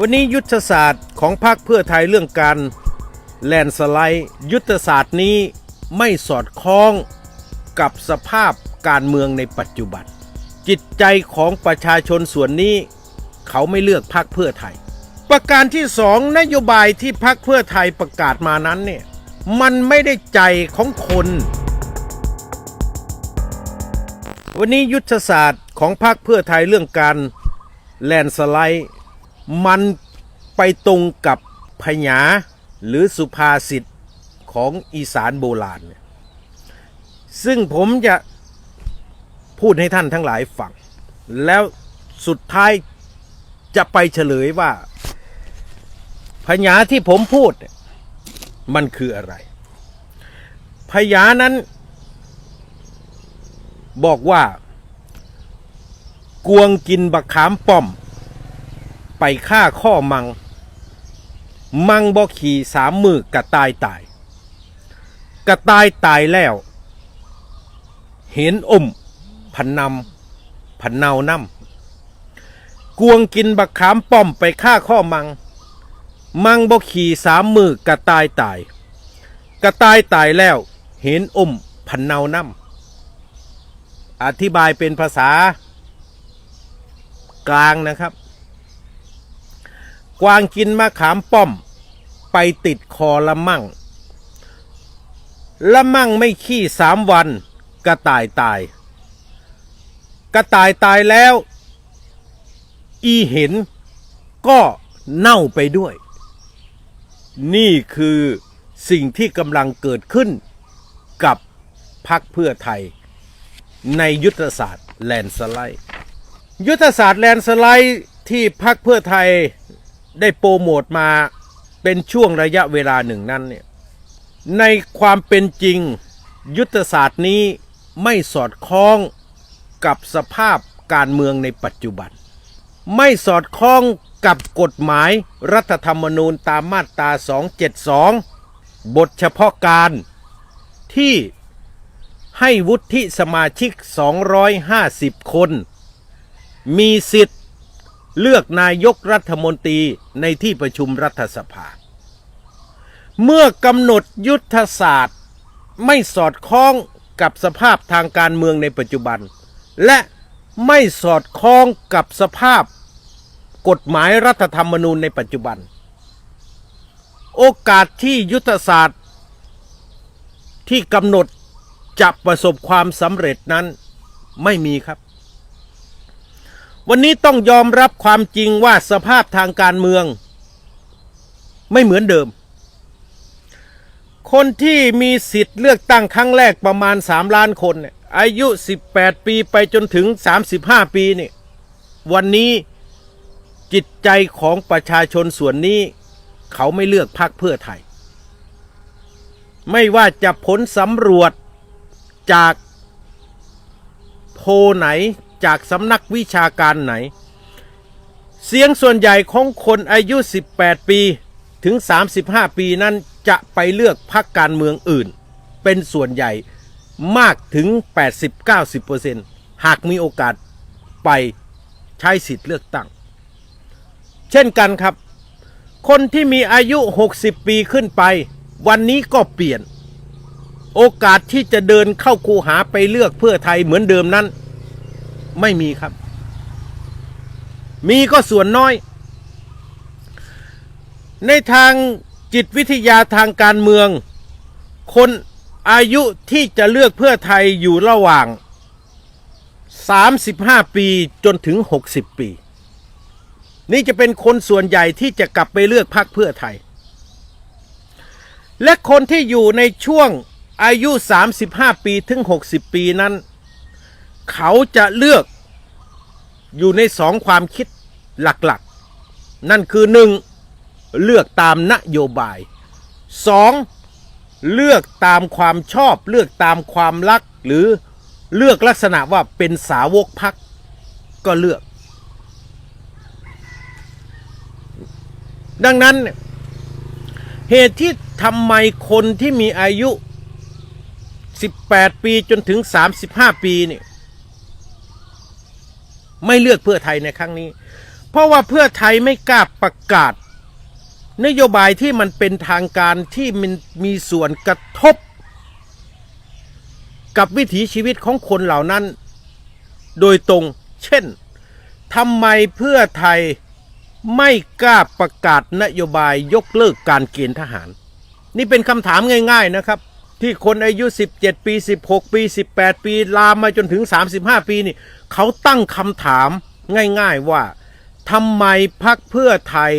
วันนี้ยุทธศาสตร์ของพรรคเพื่อไทยเรื่องการแลนสไลด์ ยุทธศาสตร์นี้ไม่สอดคล้องกับสภาพการเมืองในปัจจุบัน จิตใจของประชาชนส่วนนี้ เขาไม่เลือกพรรคเพื่อไทย ประการที่สองนโยบายที่พรรคเพื่อไทยประกาศมานั้นเนี่ยมันไม่ได้ใจของคน วันนี้ยุทธศาสตร์ของพรรคเพื่อไทยเรื่องการแลนสไลด์ มันไปตรงกับพญาหรือสุภาษิตของอีสานโบราณเนี่ยซึ่งผมจะพูดให้ท่านทั้งหลายฟัง แล้วสุดท้ายจะไปเฉลยว่าพญาที่ผมพูดมันคืออะไรพญานั้น บอกว่ากวงกินบักขามป้อม ไปฆ่าข้อมัง มังบ่ขี่สามมือกระตายตาย กระตายตายแล้ว เห็นอมพันนำพันเนาน้ำกวงกินบักขามป้อมไปฆ่าข้อมัง มังบ่ขี่สามมือกระตายตาย กระตายตายแล้ว เห็นอมพันเนาน้ำอธิบายเป็นภาษากลางนะครับ วางกินมะขามป้อม ไปติดคอละมั่ง ละมั่งไม่ขี้สามวัน กระต่ายตาย กระต่ายตายแล้ว อีเห็นก็เน่าไปด้วย นี่คือสิ่งที่กำลังเกิดขึ้นกับพักเพื่อไทย ในยุทธศาสตร์แลนสไลด์ ยุทธศาสตร์แลนสไลด์ที่พักเพื่อไทย ได้โปรโมทมาเป็นช่วงระยะเวลาหนึ่งนั้นเนี่ยในความเป็นจริงยุทธศาสตร์นี้ไม่สอดคล้องกับสภาพการเมืองในปัจจุบัน ไม่สอดคล้องกับกฎหมายรัฐธรรมนูญตามมาตรา 272 บทเฉพาะการที่ให้วุฒิสมาชิก 250 คน มีสิทธิ์ เลือกนายกรัฐมนตรีในที่ประชุมรัฐสภา เมื่อกำหนดยุทธศาสตร์ไม่สอดคล้องกับสภาพทางการเมืองในปัจจุบัน และไม่สอดคล้องกับสภาพกฎหมายรัฐธรรมนูญในปัจจุบัน โอกาสที่ยุทธศาสตร์ ที่กำหนดจะประสบความสำเร็จนั้นไม่มีครับ วันนี้ต้องยอมรับความจริงว่าสภาพทางการเมือง ไม่เหมือนเดิม คนที่มีสิทธิ์เลือกตั้งครั้งแรกประมาณ 3 ล้านคนเนี่ยอายุ 18 ปีไปจนถึง 35 ปีนี่วันนี้จิตใจของประชาชนส่วนนี้ เขาไม่เลือกพรรคเพื่อไทย ไม่ว่าจะผลสำรวจจากโพไหน จากสำนักวิชาการไหน เสียงส่วนใหญ่ของคนอายุ 18 ปีถึง 35 ปีนั้นจะไปเลือกพรรคการเมืองอื่น เป็นส่วนใหญ่มากถึง 80-90%หากมีโอกาสไปใช้สิทธิ์เลือกตั้ง เช่นกันครับ คนที่มีอายุ 60 ปีขึ้นไป วันนี้ก็เปลี่ยน โอกาสที่จะเดินเข้าคูหาไปเลือกเพื่อไทยเหมือนเดิมนั้น ไม่มีครับ มีก็ส่วนน้อย ในทางจิตวิทยาทางการเมือง คนอายุที่จะเลือกเพื่อไทยอยู่ระหว่าง 35 ปีจนถึง 60 ปี นี่จะเป็นคนส่วนใหญ่ที่จะกลับไปเลือกพรรคเพื่อไทย และคนที่อยู่ในช่วงอายุ 35 ปีถึง 60 ปีนั้น เขาจะเลือกอยู่ในสองความคิดหลักๆ นั่นคือหนึ่งเลือกตามนโยบายสองเลือกตามความชอบ เลือกตามความรัก หรือเลือกลักษณะว่าเป็นสาวกพักก็เลือก ดังนั้นเนี่ยเหตุที่ทำไมคนที่มีอายุ 18 ปีจนถึง 35 ปีเนี่ย ไม่เลือกเพื่อไทยในครั้งนี้ เพราะว่าเพื่อไทยไม่กล้าประกาศ นโยบายที่มันเป็นทางการที่มันมีส่วนกระทบ กับวิถีชีวิตของคนเหล่านั้น โดยตรง เช่นทำไมเพื่อไทยไม่กล้าประกาศนโยบายยกเลิกการเกณฑ์ทหาร นี่เป็นคำถามง่าย ๆนะครับ ที่คนอายุ 17 ปี 16 ปี 18 ปี ลามมาจนถึง 35 ปีนี่เขาตั้งคำถามง่ายๆว่าทำไมพักเพื่อไทย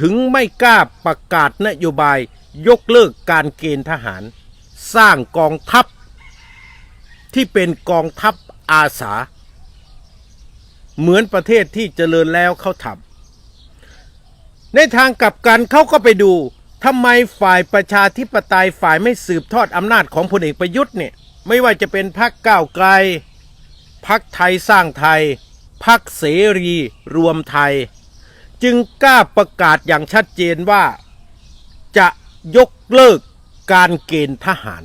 ถึงไม่กล้าประกาศนโยบายยกเลิกการเกณฑ์ทหาร สร้างกองทัพ ที่เป็นกองทัพอาสา เหมือนประเทศที่เจริญแล้วเขาทำในทางกลับกันเขาก็ไปดู ทำไมฝ่ายประชาธิปไตยฝ่ายไม่สืบทอดอำนาจของพลเอกประยุทธ์เนี่ยไม่ว่าจะเป็นพรรคก้าวไกลพรรคไทยสร้างไทยพรรคเสรีรวมไทย จึงกล้าประกาศอย่างชัดเจนว่าจะยกเลิกการเกณฑ์ทหาร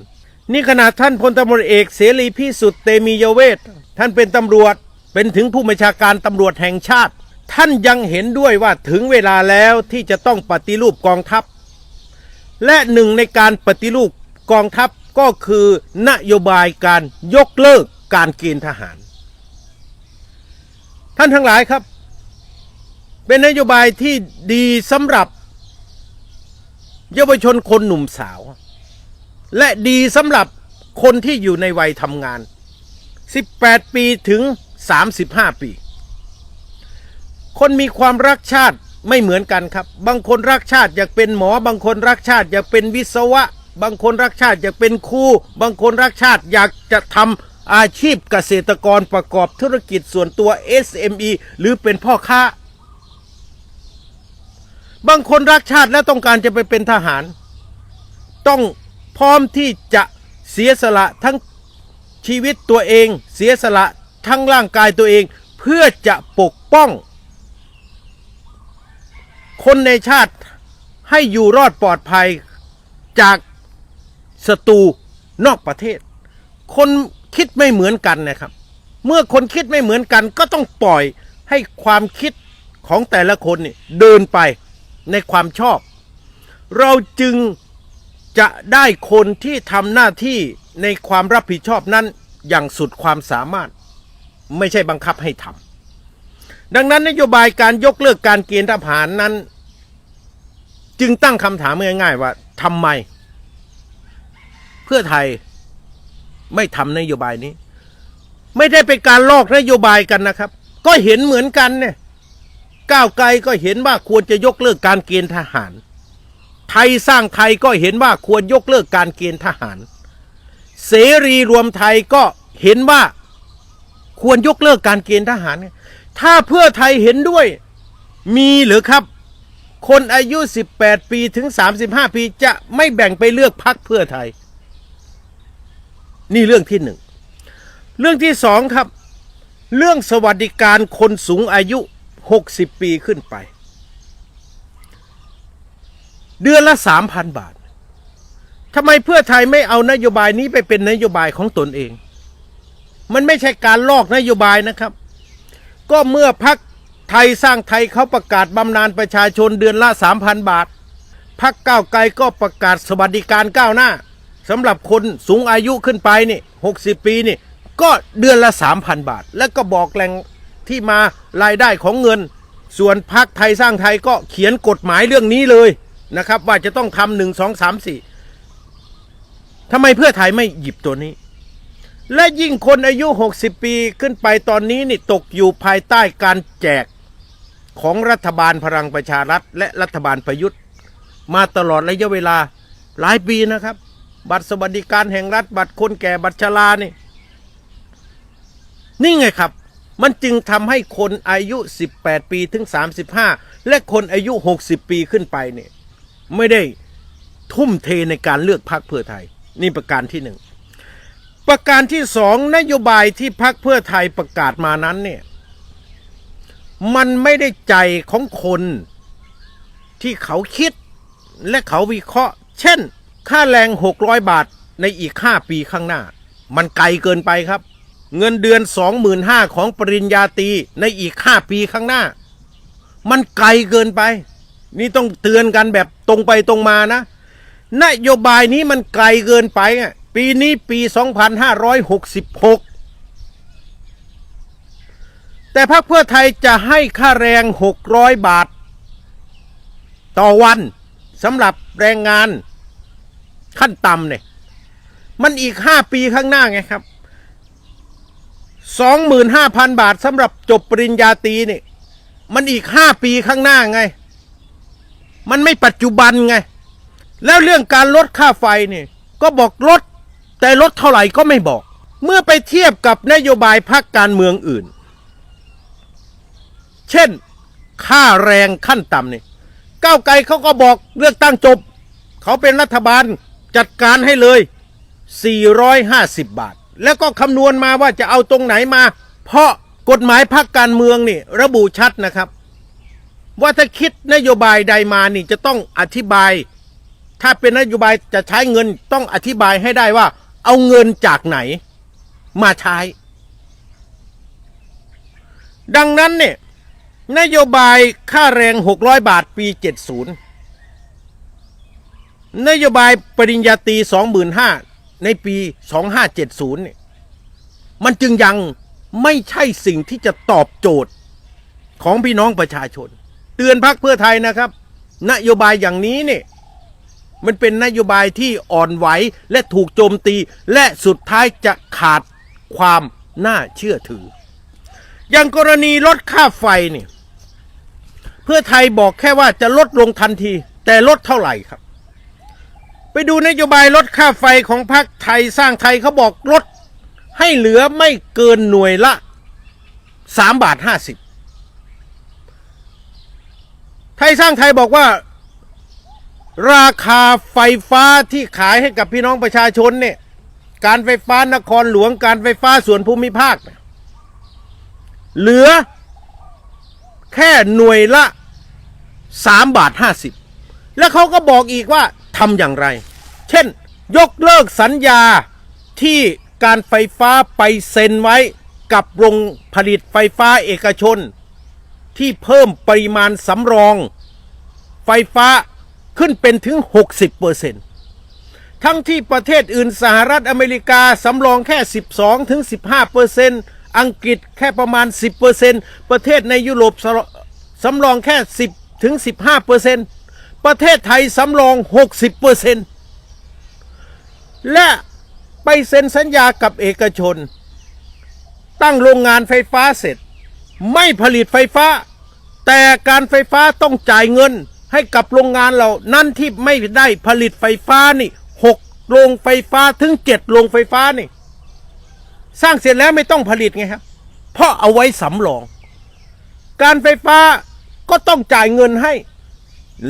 นี่ขนาดท่านพลตำรวจเอกเสรีพิสุทธิ์เตมียเวทท่านเป็นตำรวจเป็นถึงผู้บัญชาการตำรวจแห่งชาติ ท่านยังเห็นด้วยว่าถึงเวลาแล้วที่จะต้องปฏิรูปกองทัพ และหนึ่งในการปฏิรูปกองทัพก็คือนโยบายการยกเลิกการเกณฑ์ทหาร ท่านทั้งหลายครับ เป็นนโยบายที่ดีสำหรับ เยาวชนคนหนุ่มสาว และดีสำหรับคนที่อยู่ในวัยทำงาน 18 ปีถึง 35 ปี คนมีความรักชาติ ไม่เหมือนกันครับ บางคนรักชาติอยากเป็นหมอ บางคนรักชาติอยากเป็นวิศวะ บางคนรักชาติอยากเป็นครูบางคนรักชาติอยากจะทำอาชีพเกษตรกรประกอบธุรกิจส่วนตัว SME หรือเป็นพ่อค้า บางคนรักชาติและต้องการจะไปเป็นทหาร ต้องพร้อมที่จะเสียสละทั้งชีวิตตัวเอง เสียสละทั้งร่างกายตัวเอง เพื่อจะปกป้อง คนในชาติให้อยู่รอดปลอดภัยจากศัตรูนอกประเทศ คนคิดไม่เหมือนกันนะครับ เมื่อคนคิดไม่เหมือนกัน ก็ต้องปล่อยให้ความคิดของแต่ละคนเนี่เดินไปในความชอบ เราจึงจะได้คนที่ทำหน้าที่ในความรับผิดชอบนั้นอย่างสุดความสามารถ ไม่ใช่บังคับให้ทำ ดังนั้นนโยบายการยกเลิกการเกณฑ์ทหารนั้น จึงตั้งคำถามง่ายๆว่าทำไม เพื่อไทยไม่ทำนโยบายนี้ ไม่ได้เป็นการลอกนโยบายกันนะครับ ก็เห็นเหมือนกันเนี่ยก้าวไกลก็เห็นว่าควรจะยกเลิกการเกณฑ์ทหาร ไทยสร้างไทยก็เห็นว่าควรยกเลิกการเกณฑ์ทหาร เสรีรวมไทยก็เห็นว่าควรยกเลิกการเกณฑ์ทหาร ถ้าเพื่อไทยเห็นด้วย มีหรือครับ คนอายุ 18 ปีถึง 35 ปีจะไม่แบ่งไปเลือกพักเพื่อไทย นี่เรื่องที่หนึ่ง เรื่องที่สองครับ เรื่องสวัสดิการคนสูงอายุ 60 ปีขึ้นไป เดือนละ 3,000 บาททำไมเพื่อไทยไม่เอานโยบายนี้ไปเป็นนโยบายของตนเอง มันไม่ใช่การลอกนโยบายนะครับ ก็เมื่อพักไทยสร้างไทยเขาประกาศบำนาญประชาชนเดือนละ 3,000 บาทพักก้าวไกลก็ประกาศสวัสดิการก้าวหน้าสำหรับคนสูงอายุขึ้นไปนี่60 ปีนี่ ก็เดือนละ 3,000 บาท แล้วก็บอกแหล่งที่มารายได้ของเงิน ส่วนพักไทยสร้างไทยก็เขียนกฎหมายเรื่องนี้เลยนะครับ ว่าจะต้องทำหนึ่งสองสามสี่ทำไมเพื่อไทยไม่หยิบตัวนี้ และยิ่งคนอายุ 60 ปีขึ้นไปตอนนี้นี่ตกอยู่ภายใต้การแจกของรัฐบาลพลังประชารัฐ และรัฐบาลประยุทธ์ มาตลอดระยะเวลาหลายปีนะครับ บัตรสวัสดิการแห่งรัฐบัตรคนแก่บัตรชรานี่ นี่ไงครับ มันจึงทำให้คนอายุ 18 ปีถึง 35 และคนอายุ 60 ปีขึ้นไปเนี่ยไม่ได้ทุ่มเทในการเลือกพรรคเพื่อไทย นี่ประการที่หนึ่ง ประการที่สองนโยบายที่พรรคเพื่อไทยประกาศมานั้นเนี่ยมันไม่ได้ใจของคนที่เขาคิดและเขาวิเคราะห์ เช่น ค่าแรง 600 บาทในอีก 5 ปีข้างหน้า มันไกลเกินไปครับ เงินเดือน 25,000ของปริญญาตรีในอีก 5 ปีข้างหน้า มันไกลเกินไป นี่ต้องเตือนกันแบบตรงไปตรงมานะ นโยบายนี้มันไกลเกินไปอะ ปีนี้ปี 2566 แต่พรรคเพื่อไทยจะให้ค่าแรง 600 บาท ต่อวันสำหรับแรงงานขั้นต่ำเนี่ย มันอีก 5 ปีข้างหน้าไงครับ 25,000 บาทสำหรับจบปริญญาตรีนี่มันอีก 5 ปีข้างหน้าไง มันไม่ปัจจุบันไง แล้วเรื่องการลดค่าไฟนี่ก็บอกลด แต่ลดเท่าไหร่ก็ไม่บอก เมื่อไปเทียบกับนโยบายพรรคการเมืองอื่น เช่น ค่าแรงขั้นต่ำนี่ก้าวไกลเขาก็บอกเลือกตั้งจบ เขาเป็นรัฐบาลจัดการให้เลย 450 บาท แล้วก็คำนวณมาว่าจะเอาตรงไหนมา เพราะกฎหมายพรรคการเมืองนี่ระบุชัดนะครับ ว่าถ้าคิดนโยบายใดมานี่จะต้องอธิบาย ถ้าเป็นนโยบายจะใช้เงินต้องอธิบายให้ได้ว่า เอาเงินจากไหน มาใช้ ดังนั้นเนี่ยนโยบายค่าแรง 600 บาทปี 70 นโยบายปริญญาตรี25,000 ในปี 2570เนี่ยมันจึงยังไม่ใช่สิ่งที่จะตอบโจทย์ของพี่น้องประชาชน เตือนพักเพื่อไทยนะครับ นโยบายอย่างนี้เนี่ย มันเป็นนโยบายที่อ่อนไหวและถูกโจมตี และสุดท้ายจะขาดความน่าเชื่อถือ อย่างกรณีลดค่าไฟเนี่ยเพื่อไทยบอกแค่ว่าจะลดลงทันที แต่ลดเท่าไหร่ครับ ไปดูนโยบายลดค่าไฟของพรรคไทยสร้างไทยเขาบอกลดให้เหลือไม่เกินหน่วยละสามบาทห้าสิบไทยสร้างไทยบอกว่า ราคาไฟฟ้าที่ขายให้กับพี่น้องประชาชนเนี่ย การไฟฟ้านครหลวงการไฟฟ้าส่วนภูมิภาค เหลือแค่หน่วยละสามบาทห้าสิบแล้วเขาก็บอกอีกว่าทำอย่างไร เช่น ยกเลิกสัญญาที่การไฟฟ้าไปเซ็นไว้กับโรงผลิตไฟฟ้าเอกชน ที่เพิ่มปริมาณสำรอง ไฟฟ้า ขึ้นเป็นถึง 60%ทั้งที่ประเทศอื่นสหรัฐอเมริกาสำรองแค่ 12ถึง15%อังกฤษแค่ประมาณ 10%ประเทศในยุโรปสสำรองแค่ 10ถึง15%ประเทศไทยสำรอง 60%และไปเซ็นสัญญากับเอกชน ตั้งโรงงานไฟฟ้าเสร็จ ไม่ผลิตไฟฟ้า แต่การไฟฟ้าต้องจ่ายเงิน ให้กับโรงงานเรานั่นที่ไม่ได้ผลิตไฟฟ้านี่หกโรงไฟฟ้าถึงเจ็ดโรงไฟฟ้านี่ สร้างเสร็จแล้วไม่ต้องผลิตไงครับ เพราะเอาไว้สำรอง การไฟฟ้าก็ต้องจ่ายเงินให้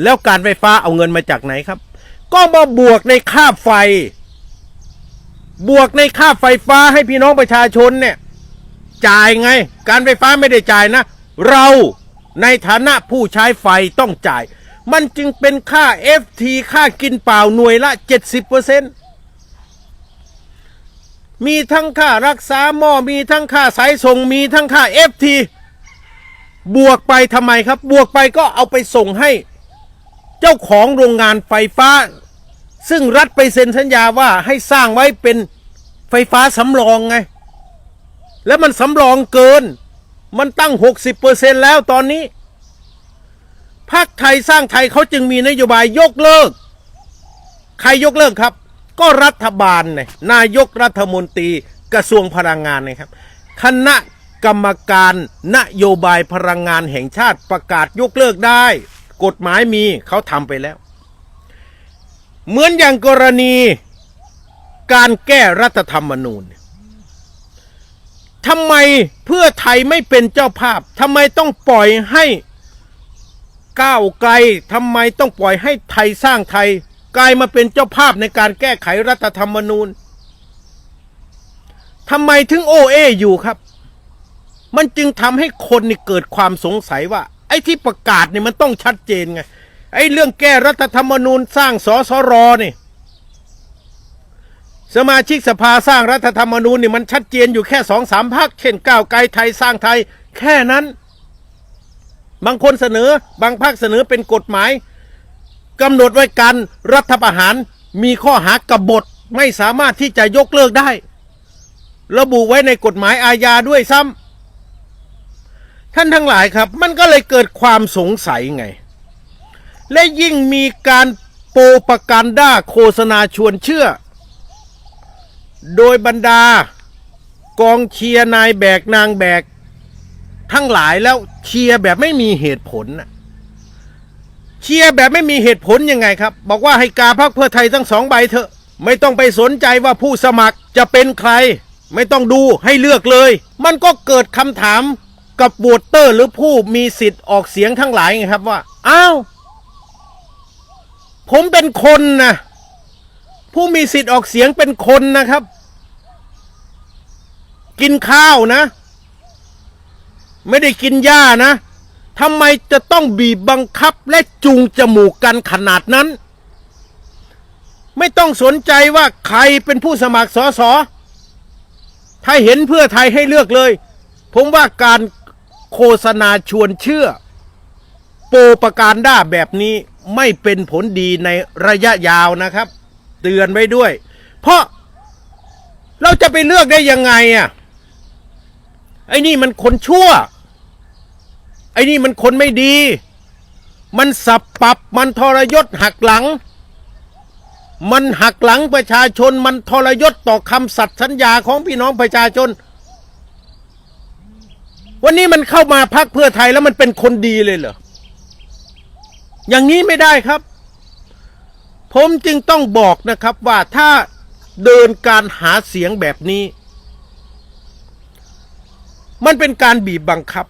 แล้วการไฟฟ้าเอาเงินมาจากไหนครับ ก็มาบวกในค่าไฟ บวกในค่าไฟฟ้าให้พี่น้องประชาชนเนี่ย จ่ายไง การไฟฟ้าไม่ได้จ่ายนะ เราในฐานะผู้ใช้ไฟต้องจ่าย มันจึงเป็นค่า FT ค่ากินเปล่าหน่วยละ 70%มีทั้งค่ารักษาหม้อมีทั้งค่าสายส่งมีทั้งค่า FT บวกไปทำไมครับ บวกไปก็เอาไปส่งให้เจ้าของโรงงานไฟฟ้า ซึ่งรัฐไปเซ็นสัญญาว่าให้สร้างไว้เป็นไฟฟ้าสำรองไง แล้วมันสำรองเกิน มันตั้ง 60%แล้วตอนนี้ พรรคไทยสร้างไทยเขาจึงมีนโยบายยกเลิก ใครยกเลิกครับ ก็รัฐบาลเนี่ยนายกรัฐมนตรีกระทรวงพลังงานนะครับ คณะกรรมการนโยบายพลังงานแห่งชาติประกาศยกเลิกได้ กฎหมายมีเขาทำไปแล้ว เหมือนอย่างกรณีการแก้รัฐธรรมนูญทำไมเพื่อไทยไม่เป็นเจ้าภาพทำไมต้องปล่อยให้ ก้าวไกลทำไมต้องปล่อยให้ไทยสร้างไทย กลายมาเป็นเจ้าภาพในการแก้ไขรัฐธรรมนูญทำไมถึงโอเออยู่ครับ มันจึงทำให้คนนี่เกิดความสงสัยว่า ไอ้ที่ประกาศเนี่ยมันต้องชัดเจนไง ไอ้เรื่องแก้รัฐธรรมนูญสร้างสสรนี่สมาชิกสภาสร้างรัฐธรรมนูญนี่มันชัดเจนอยู่แค่สองสามพักเช่นก้าวไกลไทยสร้างไทย แค่นั้น บางคนเสนอ บางภาคเสนอเป็นกฎหมายกำหนดไว้การรัฐประหารมีข้อหากบฏไม่สามารถที่จะยกเลิกได้ ระบุไว้ในกฎหมายอาญาด้วยซ้ำท่านทั้งหลายครับ มันก็เลยเกิดความสงสัยไง และยิ่งมีการโปรปกันด้าโฆษณาชวนเชื่อ โดยบรรดากองเชียร์นายแบกนางแบก ทั้งหลายแล้วเชียร์แบบไม่มีเหตุผลนะเชียร์แบบไม่มีเหตุผลยังไงครับ บอกว่าให้กาพักเพื่อไทยทั้งสองใบเถอะ ไม่ต้องไปสนใจว่าผู้สมัครจะเป็นใคร ไม่ต้องดูให้เลือกเลย มันก็เกิดคำถามกับโหวตเตอร์หรือผู้มีสิทธิ์ออกเสียงทั้งหลายไงครับว่าอ้าวผมเป็นคนนะผู้มีสิทธิ์ออกเสียงเป็นคนนะครับ กินข้าวนะ ไม่ได้กินหญ้านะทำไมจะต้องบีบบังคับและจูงจมูกกันขนาดนั้น ไม่ต้องสนใจว่าใครเป็นผู้สมัครสอสอถ้าเห็นเพื่อไทยให้เลือกเลย ผมว่าการโฆษณาชวนเชื่อ โปรปการด้าแบบนี้ไม่เป็นผลดีในระยะยาวนะครับ เตือนไว้ด้วย เพราะเราจะไปเลือกได้ยังไงอะ ไอ้นี่มันคนชั่ว ไอ้นี่มันคนไม่ดี มันสับปรับมันทรยศหักหลัง มันหักหลังประชาชน มันทรยศต่อคำสัตย์สัญญาของพี่น้องประชาชน วันนี้มันเข้ามาพักเพื่อไทยแล้วมันเป็นคนดีเลยเหรออย่างนี้ไม่ได้ครับ ผมจึงต้องบอกนะครับว่าถ้าเดินการหาเสียงแบบนี้ มันเป็นการบีบบังคับ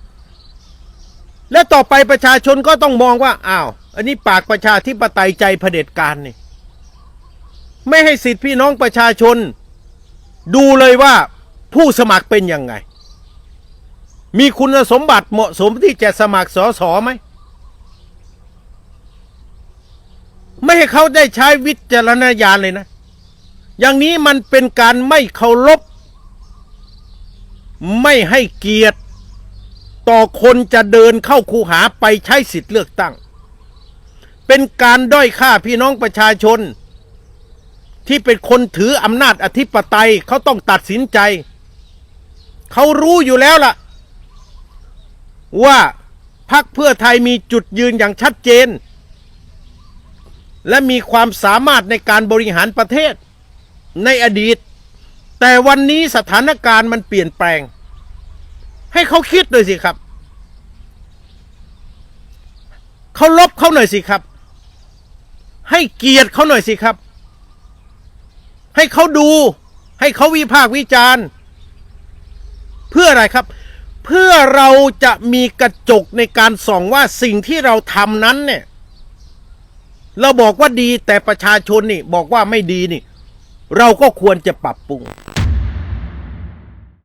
และต่อไปประชาชนก็ต้องมองว่าอ้าว อันนี้ปากประชาธิปไตยใจเผด็จการนี่ไม่ให้สิทธิพี่น้องประชาชน ดูเลยว่าผู้สมัครเป็นยังไง มีคุณสมบัติเหมาะสมที่จะสมัครสอสอไหมไม่ให้เขาได้ใช้วิจารณญาณเลยนะ อย่างนี้มันเป็นการไม่เคารพ ไม่ให้เกียรติ ต่อคนจะเดินเข้าคูหาไปใช้สิทธิ์เลือกตั้ง เป็นการด้อยค่าพี่น้องประชาชน ที่เป็นคนถืออำนาจอธิปไตยเขาต้องตัดสินใจ เขารู้อยู่แล้วล่ะ ว่าพักเพื่อไทยมีจุดยืนอย่างชัดเจน และมีความสามารถในการบริหารประเทศในอดีต แต่วันนี้สถานการณ์มันเปลี่ยนแปลง ให้เขาคิดหน่อยสิครับ เขาลบเขาหน่อยสิครับ ให้เกียรติเขาหน่อยสิครับ ให้เขาดู ให้เขาวิพากษ์วิจารณ์ เพื่ออะไรครับ เพื่อเราจะมีกระจกในการส่องว่าสิ่งที่เราทำนั้นเนี่ย เราบอกว่าดีแต่ประชาชนนี่ บอกว่าไม่ดีนี่ เราก็ควรจะปรับปรุง